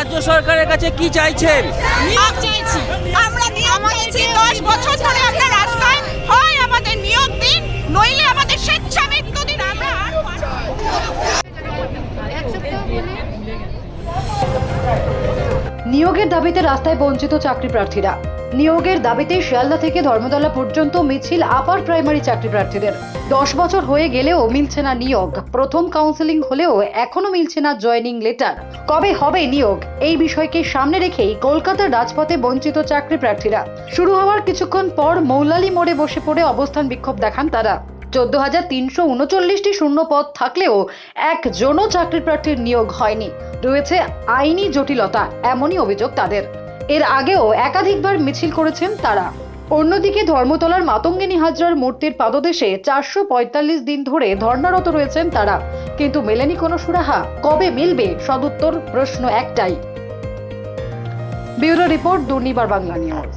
রাজ্য সরকারের কাছে কি চাইছেন? আমরা নিয়োগের দাবিতে রাস্তায় বঞ্চিত চাকরি প্রার্থীরা। নিয়োগের দাবিতে শিয়ালদা থেকে ধর্মতলা পর্যন্ত মিছিল আপার প্রাইমারি চাকরি প্রার্থীদের। দশ বছর হয়ে গেলেও মিলছে না নিয়োগ। প্রথম কাউন্সেলিং হলেও এখনও মিলছে না জয়েনিং লেটার কবে হবে নিয়োগ? এই বিষয়কে সামনে রেখেই কলকাতার রাজপথে বঞ্চিত চাকরি প্রার্থীরা। শুরু হওয়ার কিছুক্ষণ পর মৌলালি মোড়ে বসে পড়ে অবস্থান বিক্ষোভ দেখান তারা। চোদ্দ হাজার তিনশো উনচল্লিশটি শূন্য পদ থাকলেও একজনও চাকরি প্রার্থীর নিয়োগ হয়নি। রয়েছে আইনি জটিলতা, এমনই অভিযোগ তাদের। এর আগেও একাধিকবার মিছিল করেছেন তারা। অন্যদিকে ধর্মতলার মাতঙ্গিনী হাজরার মূর্তির পাদদেশে চারশো পঁয়তাল্লিশ দিন ধরে ধর্নারত রয়েছেন তারা। কিন্তু মেলেনি কোনো সুরাহা। কবে মিলবে? সদুত্তর প্রশ্ন একটাই। Bureau report Durnibar Bangla news.